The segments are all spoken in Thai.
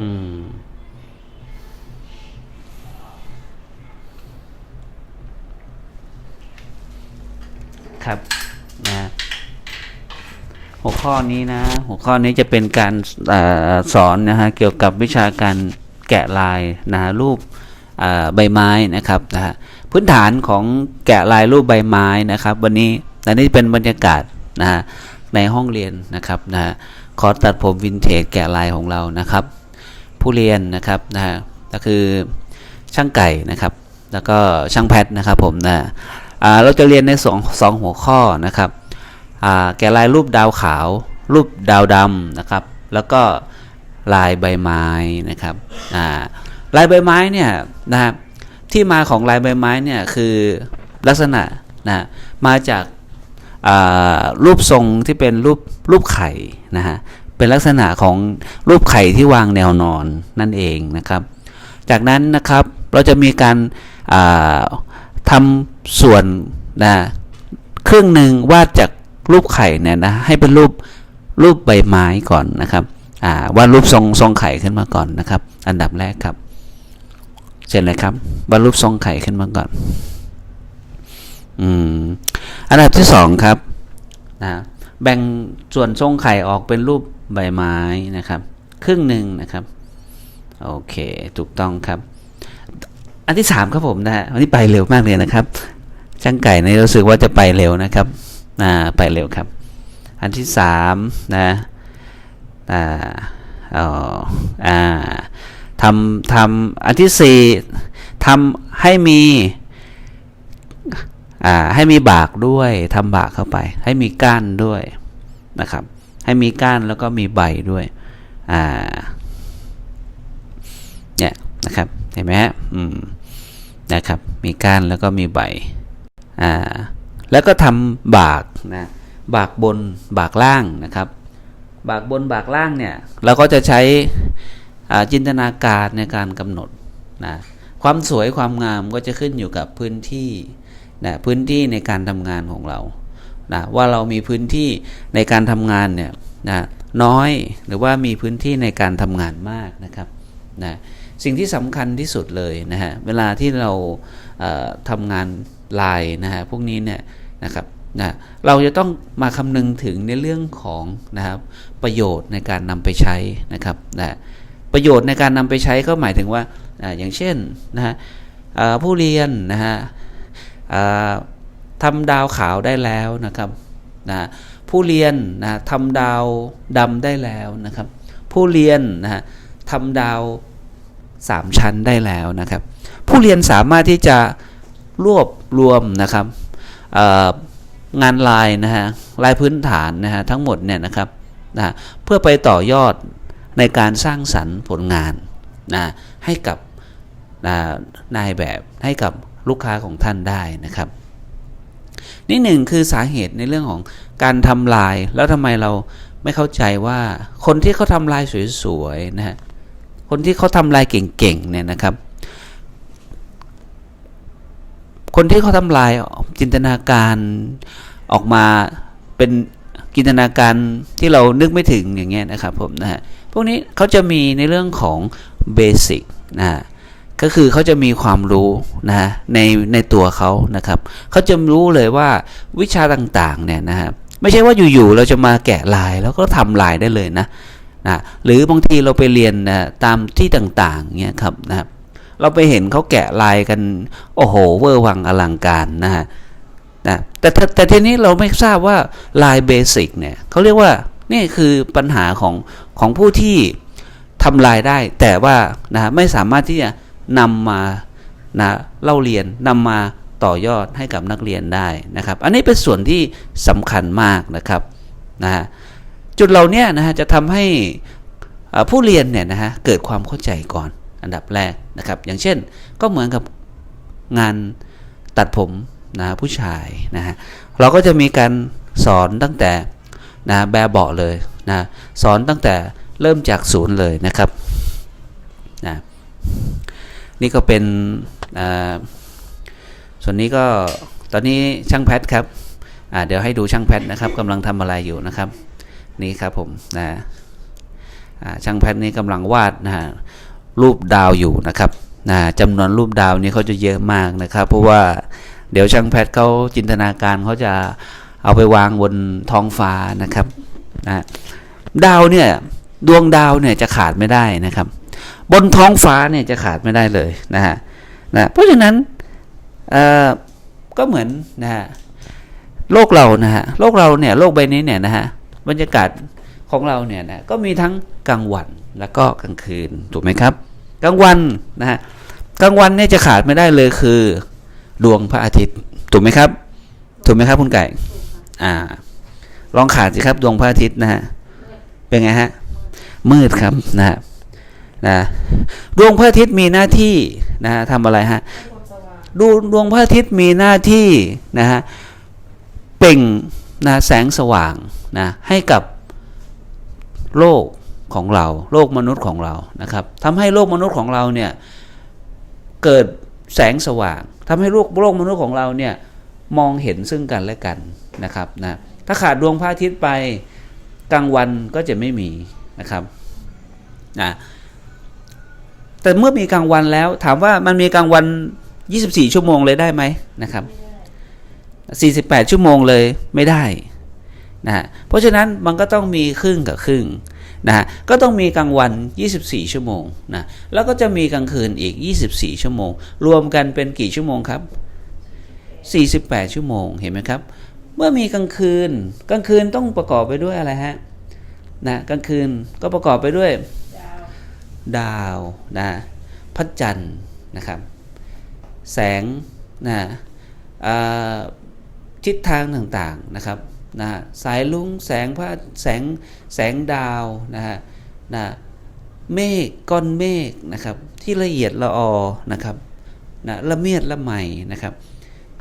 อืม ครับนะหัวข้อนี้นะ หัวข้อนี้จะเป็นการอสอนนะฮะเกี่ยวกับวิชาการแกะลายนะฮะรูปใบไม้นะครับนะฮะพื้นฐานของแกะลายรูปใบไม้นะครับ วันนี้อันนี้เป็นบรรยากาศนะฮะในห้องเรียนนะครับนะฮะคอร์สตัดผมวินเทจแกะลายของเรานะครับ ผู้เรียนนะครับนะฮะก็คือช่างไก่นะครับ แล้วก็ช่างแพทนะครับผมนะเราจะเรียนในสองสองหัวข้อนะครับอ่าแกะลายรูปดาวขาว รูปดาวดำนะครับ แล้วก็ลายใบไม้นะครับอ่าลายใบไม้เนี่ยนะครับที่มาของลายใบไม้เนี่ยคือลักษณะนะมาจากอ่ารูปทรงที่เป็นรูปรูปไข่นะฮะ เป็นลักษณะของรูปไข่ที่วางแนวนอนนั่นเองนะครับ จากนั้นนะครับเราจะมีการาทำส่วนนะครึ่งหนึ่งวาดจากรูปไข่เนี่ยนะให้เป็นรูปรูปใบไม้ก่อนนะครับาวาดรูปทรงทรงไข่ขึ้นมาก่อนนะครับ อันดับแรกครับ เสร็จเลยครับวาดรูปทรงไข่ขึ้นมาก่อนอืมอันดับที่สองครับนะแบ่งส่วนทรงไข่ออกเป็นรูป ใบไม้นะครับ ครึ่งหนึ่งนะครับโอเคถูกต้องครับ อันที่สามครับผมนะฮะวันนี้ไปเร็วมากเลยนะครับช่างไก่ในรู้สึกว่าจะไปเร็วนะครับอ่าไปเร็วครับ อันที่สามนะอ่าอ๋ออ่าทำทำอันที่สี่ทำให้มีอ่าให้มีบากด้วยทำบากเข้าไป ให้มีก้านด้วยนะครับ ให้มีก้านแล้วก็มีใบด้วยอ่าเนี่ยนะครับเห็นไหมฮะอืมนะครับมีก้านแล้วก็มีใบอ่าแล้วก็ทำบากนะบากบนบากล่างนะครับ บากบนบากล่างเนี่ยเราก็จะใช้จินตนาการในการกำหนดนะความสวยความงามก็จะขึ้นอยู่กับพื้นที่นะพื้นที่ในการทำงานของเรา นะว่าเรามีพื้นที่ในการทำงานเนี่ยนะน้อยหรือว่ามีพื้นที่ในการทำงานมากนะครับนะสิ่งที่สำคัญที่สุดเลยนะฮะเวลาที่เราเทำงานลายนะฮะพวกนี้เนี่ยนะครับนะเราจะต้องมาคำนึงถึงในเรื่องของนะครับประโยชน์ในการนำไปใช้นะครับนะประโยชน์ในการนำไปใช้ก็หมายถึงว่าอ่าอย่างเช่นนะฮะผู้เรียนนะฮะ ทำดาวขาวได้แล้วนะครับนะผู้เรียนนะทำดาวดำได้แล้วนะครับ ผู้เรียนนะทำดาว3ชั้นได้แล้วนะครับ ผู้เรียนสามารถที่จะรวบรวมนะครับงานลายนะฮะลายพื้นฐานนะฮะทั้งหมดเนี่ยนะครับนะเพื่อไปต่อยอดในการสร้างสรรค์ผลงานนะให้กับนะนายแบบให้กับลูกค้าของท่านได้นะครับ นี่หนึ่งคือสาเหตุในเรื่องของการทำลาย แล้วทำไมเราไม่เข้าใจว่าคนที่เขาทำลายสวยๆนะฮะคนที่เขาทำลายเก่งๆเนี่ยนะครับ คนที่เขาทำลายจินตนาการออกมาเป็นจินตนาการที่เรานึกไม่ถึงอย่างเงี้ยนะครับผมนะฮะพวกนี้เขาจะมีในเรื่องของเบสิกนะฮะ ก็คือเขาจะมีความรู้นะฮะในในตัวเขานะครับเขาจะรู้เลยว่าวิชาต่างๆเนี่ยนะฮะไม่ใช่ว่าอยู่ๆเราจะมาแกะลายแล้วก็ทำลายได้เลยนะนะหรือบางทีเราไปเรียนนะตามที่ต่างๆเงี้ยครับนะครับเราไปเห็นเขาแกะลายกันโอ้โหเวอร์วังอลังการนะฮะนะแต่แต่แต่ทีนี้เราไม่ทราบว่าลายเบสิกเนี่ยเขาเรียกว่านี่คือปัญหาของของผู้ที่ทำลายได้ แต่ว่านะไม่สามารถที่จะ นำมานะเล่าเรียนนำมาต่อยอดให้กับนักเรียนได้นะครับ อันนี้เป็นส่วนที่สำคัญมากนะครับนะฮะจุดเราเนี่ยนะฮะจะทำให้ผู้เรียนเนี่ยนะฮะเกิดความเข้าใจก่อนอันดับแรกนะครับ อย่างเช่นก็เหมือนกับงานตัดผมนะผู้ชายนะฮะเราก็จะมีการสอนตั้งแต่นะแบบเบาเลยนะสอนตั้งแต่เริ่มจากศูนย์เลยนะครับนะ นี่ก็เป็นส่วนนี้ก็ตอนนี้ช่างแพทครับเดี๋ยวให้ดูช่างแพทนะครับกำลังทำอะไรอยู่นะครับ นี่ครับผมนะช่างแพทย์นี่กำลังวาดนะรูปดาวอยู่นะครับนะจำนวนรูปดาวนี้เขาจะเยอะมากนะครับ เพราะว่าเดี๋ยวช่างแพทย์เขาจินตนาการเขาจะเอาไปวางบนท้องฟ้านะครับนะดาวเนี่ยดวงดาวเนี่ยจะขาดไม่ได้นะครับ บนท้องฟ้าเนี่ยจะขาดไม่ได้เลยนะฮะนะเพราะฉะนั้นเออก็เหมือนนะฮะโลกเรานะฮะโลกเราเนี่ยโลกใบนี้เนี่ยนะฮะบรรยากาศของเราเนี่ยนะก็มีทั้งกลางวันแล้วก็กลางคืนถูกไหมครับ กลางวันนะฮะกลางวันเนี่ยจะขาดไม่ได้เลยคือดวงพระอาทิตย์ถูกไหมครับ ถูกไหมครับคุณไก่อ่า ลองขาดสิครับดวงพระอาทิตย์นะฮะเป็นไงฮะมืดครับนะฮะ นะดวงพระอาทิตย์มีหน้าที่นะฮะทำอะไรฮะดูดวงพระอาทิตย์มีหน้าที่นะฮะเป่งนะแสงสว่างนะให้กับโลกของเรา โลกมนุษย์ของเรานะครับทำให้โลกมนุษย์ของเราเนี่ยเกิดแสงสว่างทำให้โลกโลกมนุษย์ของเราเนี่ยมองเห็นซึ่งกันและกันนะครับนะถ้าขาดดวงพระอาทิตย์ไปกลางวันก็จะไม่มีนะครับนะ แต่เมื่อมีกลางวันแล้ว ถามว่ามันมีกลางวัน 24 ชั่วโมงเลยได้ไหมนะครับ 48 ชั่วโมงเลยไม่ได้นะฮะเพราะฉะนั้นมันก็ต้องมีครึ่งกับครึ่งนะฮะก็ต้องมีกลางวัน 24 ชั่วโมงนะแล้วก็จะมีกลางคืนอีก 24 ชั่วโมง รวมกันเป็นกี่ชั่วโมงครับ 48 ชั่วโมงเห็นไหมครับ เมื่อมีกลางคืน กลางคืนต้องประกอบไปด้วยอะไรฮะนะกลางคืนก็ประกอบไปด้วย ดาวนะพระจันทร์นะครับ แสงนะทิศทางต่างๆนะครับนะสายลุงแสงพระแสงแสงดาวนะฮะนะเมฆก้อนเมฆนะครับ ที่ละเอียดละออนะครับนะละเมียดละไมนะครับ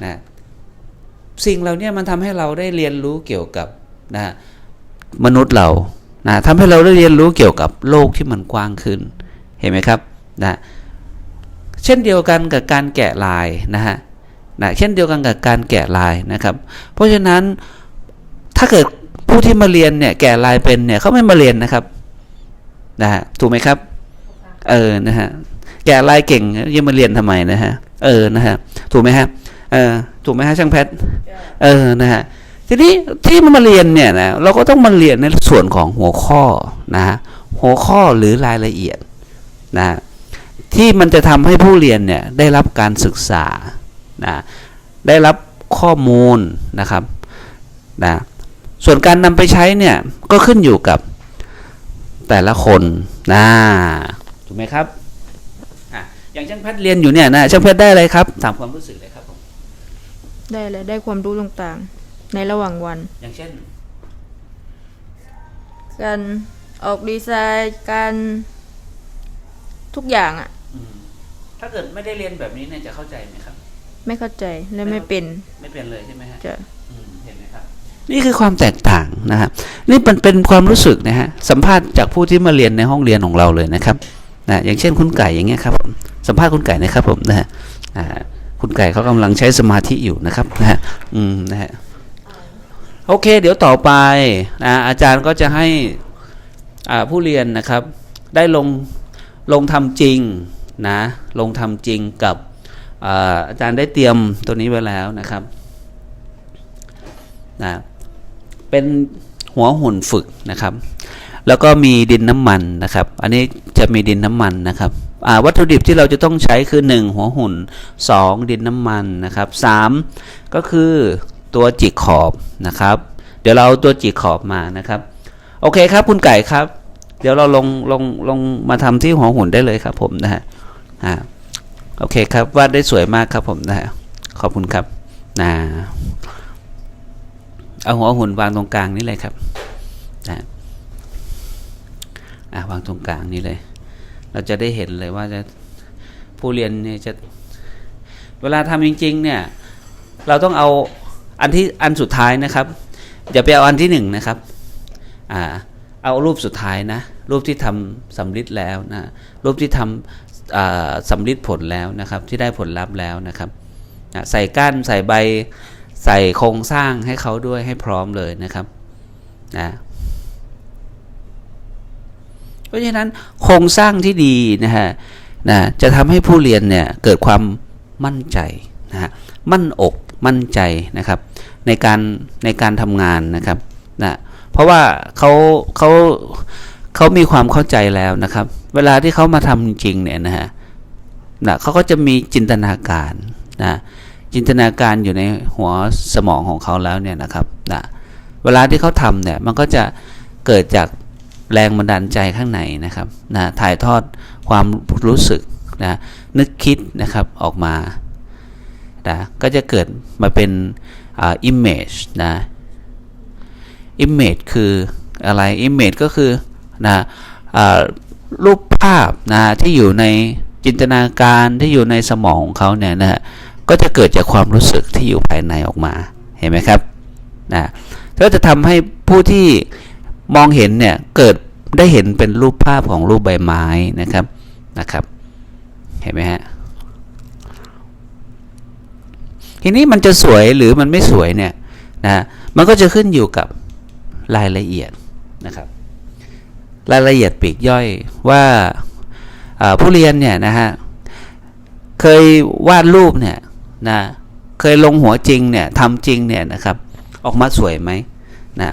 นะสิ่งเหล่านี้มันทำให้เราได้เรียนรู้เกี่ยวกับนะมนุษย์เรา นะทำให้เราได้เรียนรู้เกี่ยวกับโลกที่มันกว้างขึ้น เห็นไหมครับนะเช่นเดียวกันกับการแกะลายนะฮะนะเช่นเดียวกันกับการแกะลายนะครับ เพราะฉะนั้นถ้าเกิดผู้ที่มาเรียนเนี่ยแกะลายเป็นเนี่ยเขาไม่มาเรียนนะครับนะฮะถูกไหมครับเออนะฮะแกะลายเก่งยังมาเรียนทำไมนะฮะเออนะฮะถูกไหมฮะเออถูกไหมฮะช่างแพทย์เออนะฮะ ทีนี้ที่มันมาเรียนเนี่ยนะเราก็ต้องมาเรียนในส่วนของหัวข้อนะฮะหัวข้อหรือรายละเอียดนะที่มันจะทำให้ผู้เรียนเนี่ยได้รับการศึกษานะได้รับข้อมูลนะครับนะส่วนการนำไปใช้เนี่ยก็ขึ้นอยู่กับแต่ละคนนะถูกไหมครับอะอย่างช่างแพทย์เรียนอยู่เนี่ยนะช่างแพทย์ได้อะไรครับถามความรู้สึกเลยครับได้เลยได้ความรู้ต่างๆ ในระหว่างวัน อย่างเช่น การออกดีไซน์การทุกอย่างอะอืมถ้าเกิดไม่ได้เรียนแบบนี้เนี่ยจะเข้าใจไหมครับ ไม่เข้าใจและไม่เป็นไม่เป็นเลยใช่ไหมฮะจะอืมเห็นไหมครับ นี่คือความแตกต่างนะครับ นี่มันเป็นความรู้สึกนะฮะสัมภาษณ์จากผู้ที่มาเรียนในห้องเรียนของเราเลยนะครับนะอย่างเช่นคุณไก่อย่างเงี้ยครับผมสัมภาษณ์คุณไก่นะครับผมนะฮะอ่าคุณไก่เขากำลังใช้สมาธิอยู่นะครับนะฮะอืมนะฮะ โอเค เดี๋ยวต่อไปนะอาจารย์ก็จะให้ผู้เรียนนะครับ ได้ลงลงทำจริงนะลงทำจริงกับอาอาจารย์ได้เตรียมตัวนี้ไว้แล้วนะครับนะเป็นหัวหุ่นฝึกนะครับ แล้วก็มีดินน้ำมันนะครับ อันนี้จะมีดินน้ำมันนะครับวัตถุดิบที่เราจะต้องใช้คือ 1 หัวหุ่น 2 ดินน้ำมันนะครับ 3 ก็คือ ตัวจิกขอบนะครับ เดี๋ยวเราตัวจิกขอบมานะครับ โอเคครับคุณไก่ครับ เดี๋ยวเราลงลงลงมาทำที่หัวหุ่นได้เลยครับผมนะฮะอ่าโอเคครับวาดได้สวยมากครับผมนะฮะขอบคุณครับนะเอาหัวหุ่นวางตรงกลางนี่เลยครับนะอะวางตรงกลางนี่เลย เราจะได้เห็นเลยว่าจะผู้เรียนเนี่ยจะเวลาทำจริง ๆ เนี่ย เราต้องเอา อันที่อันสุดท้ายนะครับอย่าไปเอาอันที่หนึ่งนะครับอ่าเอารูปสุดท้ายนะ รูปที่ทำสำลิดแล้วนะรูปที่ทำสำลิดผลแล้วนะครับ ที่ได้ผลลัพธ์แล้วนะครับนะใส่ก้านใส่ใบใส่โครงสร้างให้เขาด้วยให้พร้อมเลยนะครับนะเพราะฉะนั้นโครงสร้างที่ดีนะฮะนะจะทำให้ผู้เรียนเนี่ยเกิดความมั่นใจนะฮะมั่นอก มั่นใจนะครับ ในการในการทำงานนะครับนะเพราะว่าเขาเขาเขามีความเข้าใจแล้วนะครับ เวลาที่เขามาทำจริงเนี่ยนะฮะนะเขาก็จะมีจินตนาการนะจินตนาการอยู่ในหัวสมองของเขาแล้วเนี่ยนะครับนะเวลาที่เขาทำเนี่ยมันก็จะเกิดจากแรงบันดาลใจข้างในนะครับนะถ่ายทอดความรู้สึกนะนึกคิดนะครับออกมา นะก็จะเกิดมาเป็นอ่า image นะ image คืออะไร image ก็คือนะรูปภาพนะที่อยู่ในจินตนาการที่อยู่ในสมองของเขาเนี่ยนะฮะก็จะเกิดจากความรู้สึกที่อยู่ภายในออกมาเห็นไหมครับนะก็จะทำให้ผู้ที่มองเห็นเนี่ยเกิดได้เห็นเป็นรูปภาพของรูปใบไม้นะครับนะครับ เห็นไหมฮะ ทีนี้มันจะสวยหรือมันไม่สวยเนี่ยนะมันก็จะขึ้นอยู่กับรายละเอียดนะครับ รายละเอียดปีกย่อยว่าผู้เรียนเนี่ยนะฮะเคยวาดรูปเนี่ยนะเคยลงหัวจริงเนี่ยทำจริงเนี่ยนะครับ ออกมาสวยไหมนะ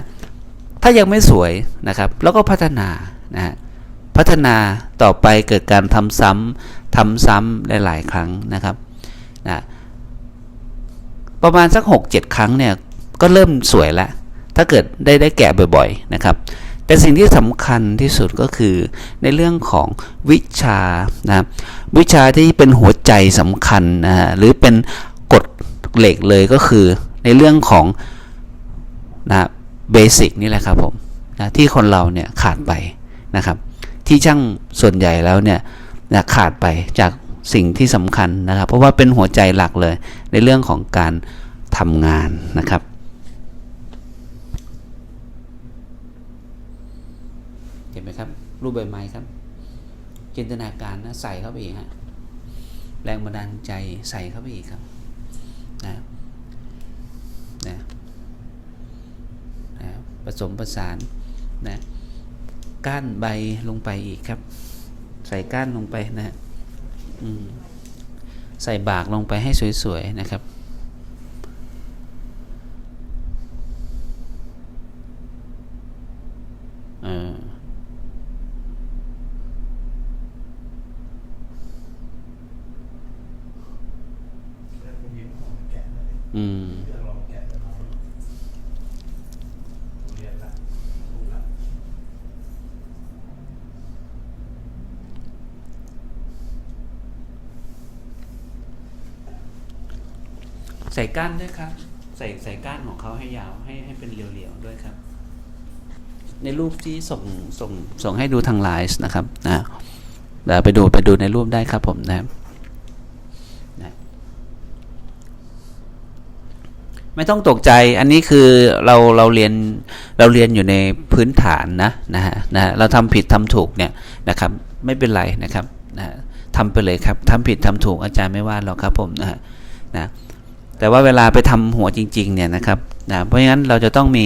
ถ้ายังไม่สวยนะครับ แล้วก็พัฒนานะฮะพัฒนาต่อไปเกิดการทำซ้ำทำซ้ำหลาย ๆ ครั้งนะครับนะ ประมาณสัก 6-7 ครั้งเนี่ยก็เริ่มสวยแล้วถ้าเกิดได้ได้แกะบ่อยๆนะครับ แต่สิ่งที่สำคัญที่สุดก็คือในเรื่องของวิชานะครับวิชาที่เป็นหัวใจสำคัญนะฮะหรือเป็นกฎเหล็กเลยก็คือในเรื่องของนะเบสิกนี่แหละครับผมนะที่คนเราเนี่ยขาดไปนะครับ ที่ช่างส่วนใหญ่แล้วเนี่ยนะขาดไปจาก สิ่งที่สำคัญนะครับ เพราะว่าเป็นหัวใจหลักเลยในเรื่องของการทำงานนะครับ เห็นไหมครับ รูปใบไม้ครับ จินตนาการนะใส่เข้าไปอีกฮะแรงบันดาลใจใส่เข้าไปอีกครับนะนะนะผสมประสานนะก้านใบลงไปอีกครับ ใส่ก้านลงไปนะฮะ ใส่บากลงไปให้สวยๆนะครับ เออ อืม ใส่ ก้านด้วยครับ ใส่ใส่ก้านของเขาให้ยาวให้ให้เป็นเรียวๆด้วยครับ ในรูปที่ส่งส่งส่งให้ดูทางไลน์นะครับนะเดี๋ยวไปดูไปดูในรูปได้ครับผมนะครับนะไม่ต้องตกใจ อันนี้คือเราเราเรียนเราเรียนอยู่ในพื้นฐานนะนะฮะนะฮะเราทำผิดทำถูกเนี่ยนะครับไม่เป็นไรนะครับนะทำไปเลยครับทำผิดทำถูกอาจารย์ไม่ว่าหรอกครับผมนะฮะนะ แต่ว่าเวลาไปทำหัวจริงๆเนี่ยนะครับนะเพราะงั้นเราจะต้องมี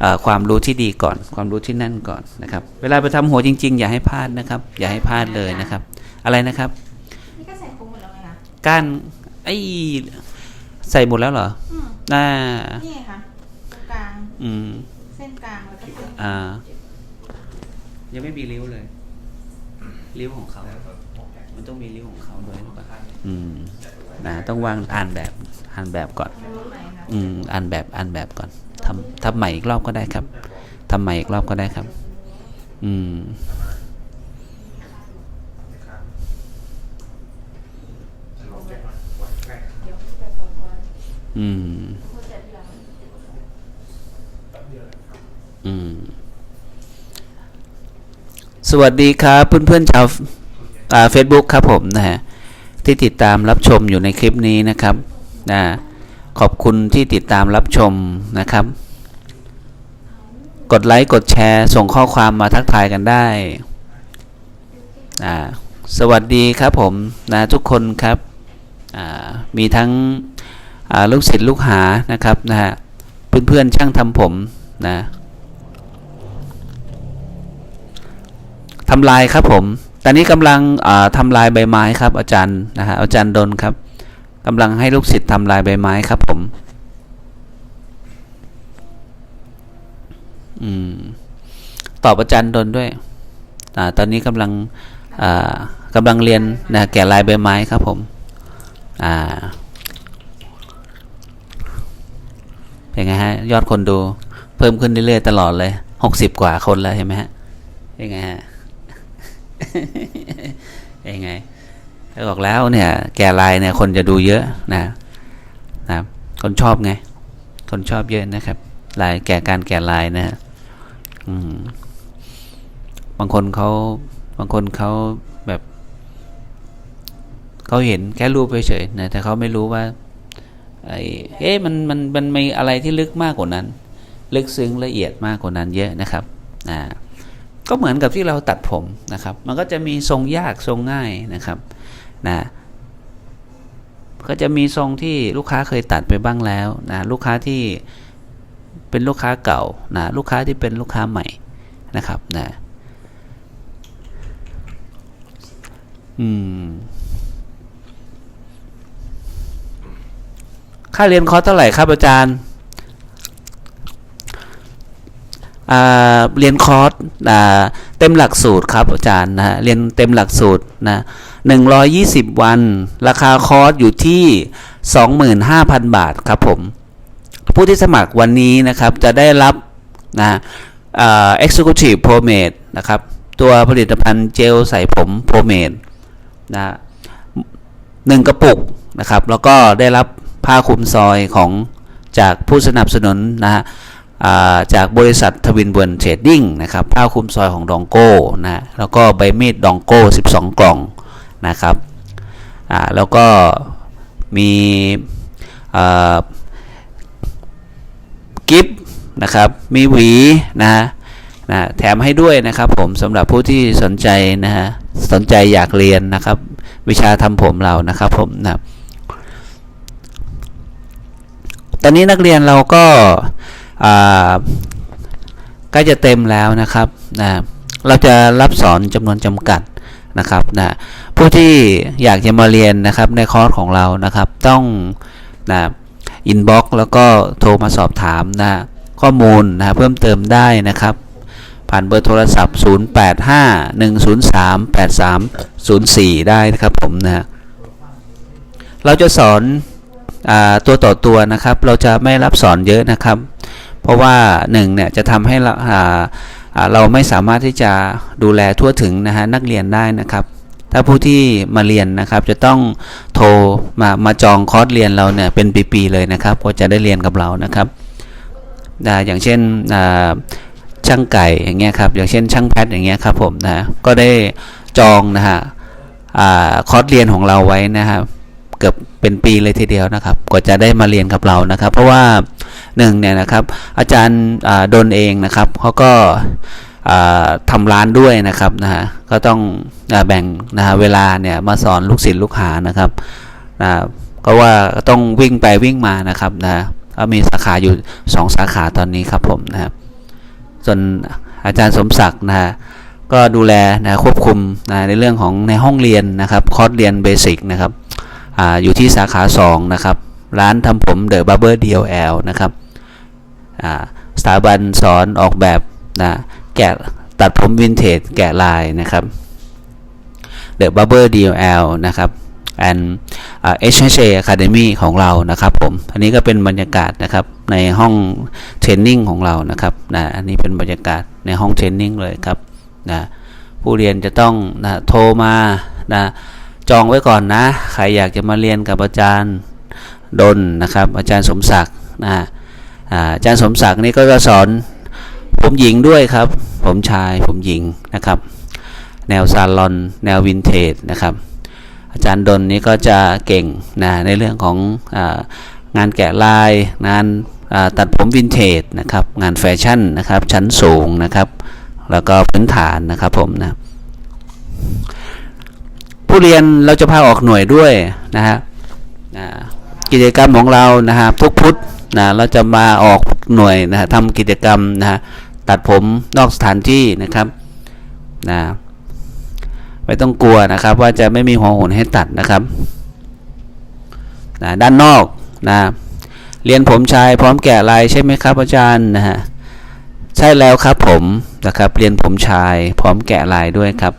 เอ่อความรู้ที่ดีก่อน ความรู้ที่แนั่นก่อนนะครับ เวลาไปทำหัวจริง ๆ อย่าให้พลาดนะครับ อย่าให้พลาดเลยนะครับ อะไรนะครับนี่ก็ใส่ครบหมดแล้วไงคะก้านไอ้ใส่หมดแล้วเหรออืมน่านี่ไงคะตรงกลางอืมเส้นกลางแล้วก็เส้นอ่า ยังไม่มีริ้วเลยริ้วของเขา มันต้องมีริ้วของเขาด้วยหรือเปล่าอืมนะต้องวางอ่านแบบ อ่านแบบก่อน อืมอ่านแบบอ่านแบบก่อนทำทำใหม่อีกรอบก็ได้ครับทำใหม่อีกรอบก็ได้ครับ อืมอืม อืม สวัสดีครับ เพื่อนๆชาวเฟซบุ๊กครับผมนะฮะที่ติดตามรับชมอยู่ในคลิปนี้นะครับ นะขอบคุณที่ติดตามรับชมนะครับ กดไลค์กดแชร์ส่งข้อความมาทักทายกันได้อ่าสวัสดีครับผมนะทุกคนครับมีทั้งลูกศิษย์ลูกหานะครับนะฮะเพื่อนๆช่างทำผมนะทำลายครับผม ตอนนี้กำลังทำลายใบไม้ครับอาจารย์นะฮะอาจารย์ดนครับ กำลังให้ลูกศิษย์ทำลายใบไม้ครับผมอืมตอบอาจารย์ดนด้วยอ่าตอนนี้กำลังอ่ากำลังเรียนนะแกะลายใบไม้ครับผมอ่าเป็นไงฮะยอดคนดูเพิ่มขึ้นเรื่อยๆตลอดเลยหกสิบกว่าคนแล้วเห็นไหมฮะเป็นไงฮะ เป็นไง บอกแล้วเนี่ย แกะลายเนี่ยคนจะดูเยอะนะนะคนชอบไง คนชอบเยอะนะครับลายแกะการแกะลายนะฮะอืมบางคนเขาบางคนเขาแบบเขาเห็นแค่รูปเฉยๆนะแต่เขาไม่รู้ว่าไอ้เอ๊ะมันมันมันมีอะไรที่ลึกมากกว่านั้น ลึกซึ้งละเอียดมากกว่านั้นเยอะนะครับอ่าก็เหมือนกับที่เราตัดผมนะครับ มันก็จะมีทรงยากทรงง่ายนะครับ นะก็จะมีทรงที่ลูกค้าเคยตัดไปบ้างแล้วนะลูกค้าที่เป็นลูกค้าเก่านะลูกค้าที่เป็นลูกค้าใหม่นะครับนะอืมค่าเรียนคอร์สเท่าไหร่ครับอาจารย์ อ่า เรียนคอร์สเต็มหลักสูตรครับอาจารย์นะฮะเรียนเต็มหลักสูตรนะหนึ่งร้อยยี่สิบวัน ราคาคอร์สอยู่ที่สองหมื่นห้าพันบาทครับผม ผู้ที่สมัครวันนี้นะครับจะได้รับนะเอ่า Executive Pomade นะครับ ตัวผลิตภัณฑ์เจลใส่ผม Pomade นะหนึ่งกระปุกนะครับ แล้วก็ได้รับผ้าคลุมซอยของจากผู้สนับสนุนนะฮะ จากบริษัททวินเบิร์นเทรดดิ้งนะครับผ้าคลุมซอยของดองโก้นะแล้วก็ใบมีดดองโก้ 12 กล่องนะครับแล้วก็มีกิฟต์นะครับมีหวีนะนะแถมให้ด้วยนะครับผมสำหรับผู้ที่สนใจนะฮะสนใจอยากเรียนนะครับ วิชาทำผมเรานะครับผมนะตอนนี้นักเรียนเราก็ ใกล้จะเต็มแล้วนะครับนะเราจะรับสอนจำนวนจำกัดนะครับนะผู้ที่อยากจะมาเรียนนะครับในคอร์สของเรานะครับ ต้องนะอินบ็อกแล้วก็โทรมาสอบถามนะข้อมูลนะเพิ่มเติมได้นะครับ ผ่านเบอร์โทรศัพท์ 0851038304 ได้นะครับผมนะเราจะสอนอตัวต่อตัวนะครับ เราจะไม่รับสอนเยอะนะครับ เพราะว่าหนึ่งเนี่ยจะทำให้เราเราไม่สามารถที่จะดูแลทั่วถึงนะฮะนักเรียนได้นะครับถ้าผู้ที่มาเรียนนะครับจะต้องโทรมามาจองคอร์สเรียนเราเนี่ยเป็นปีๆเลยนะครับก็จะได้เรียนกับเรานะครับอ่าอย่างเช่นช่างไก่อย่างเงี้ยครับอย่างเช่นช่างแพทย์อย่างเงี้ยครับผมนะก็ได้จองนะฮะคอร์สเรียนของเราไว้นะครับเกือบเป็นปีเลยทีเดียวนะครับกว่าจะได้มาเรียนกับเรานะครับ เพราะว่า หนึ่งเนี่ยนะครับ อาจารย์ดนเองนะครับเขาก็ทำร้านด้วยนะครับนะฮะก็ต้องแบ่งนะฮะเวลาเนี่ยมาสอนลูกศิษย์ลูกหานะครับนะก็ว่าต้องวิ่งไปวิ่งมานะครับนะก็มีสาขาอยู่สองสาขาตอนนี้ครับผมนะครับส่วนอาจารย์สมศักดิ์นะฮะก็ดูแลนะควบคุมนะในเรื่องของในห้องเรียนนะครับคอร์สเรียนเบสิกนะครับออยู่ที่สาขา 2 นะครับ ร้านทำผมเดอะบับเบอร์ดีเอลนะครับ สถาบันสอนออกแบบนะแกะตัดผมวินเทจแกะลายนะครับ The Barber DL นะครับ and uh, HHA Academy ของเรานะครับผม อันนี้ก็เป็นบรรยากาศนะครับในห้องเทรนนิ่งของเรานะครับนะอันนี้เป็นบรรยากาศในห้องเทรนนิ่งเลยครับนะผู้เรียนจะต้องนะโทรมานะจองไว้ก่อนนะ ใครอยากจะมาเรียนกับอาจารย์ดนนะครับ อาจารย์สมศักดิ์นะ อาจารย์สมศักดิ์นี่ก็จะสอนผมหญิงด้วยครับ ผมชายผมหญิงนะครับ แนวซาลอน แนววินเทจนะครับ อาจารย์ดนนี้ก็จะเก่งนะในเรื่องขององานแกะลาย งานตัดผมวินเทจนะครับ งานแฟชั่นนะครับ ชั้นสูงนะครับ แล้วก็พื้นฐานนะครับผมนะผู้เรียนเราจะพาออกหน่วยด้วยนะฮะกิจกรรมของเรานะฮะทุกพุธ นะเราจะมาออกหน่วยนะฮะทำกิจกรรมนะฮะตัดผมนอกสถานที่นะครับนะไม่ต้องกลัวนะครับ ว่าจะไม่มีหัวโหนให้ตัดนะครับนะด้านนอกนะเรียนผมชายพร้อมแกะลายใช่ไหมครับอาจารย์นะฮะใช่แล้วครับผมนะครับเรียนผมชายพร้อมแกะลายด้วยครับ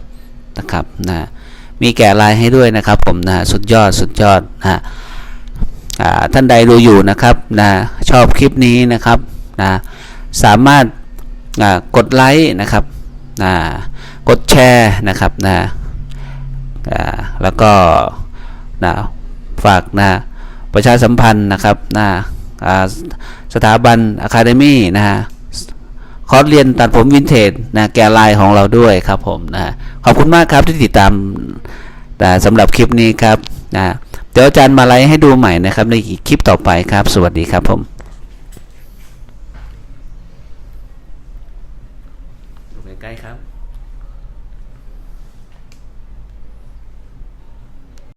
นะครับนะมีแกะลายให้ด้วยนะครับผมนะสุดยอดสุดยอดนะฮะ ท่านใดดูอยู่นะครับนะชอบคลิปนี้นะครับนะสามารถกดไลค์นะครับนะกดแชร์นะครับนะแล้วก็นะฝากนะประชาสัมพันธ์นะครับนะสถาบันอะคาเดมี่นะฮะคอร์สเรียนตัดผมวินเทจนะแกะลายของเราด้วยครับผมนะขอบคุณมากครับที่ติดตามนะสำหรับคลิปนี้ครับนะ เดี๋ยวอาจารย์มาไลฟ์ให้ดูใหม่นะครับในคลิปต่อไปครับ สวัสดีครับผม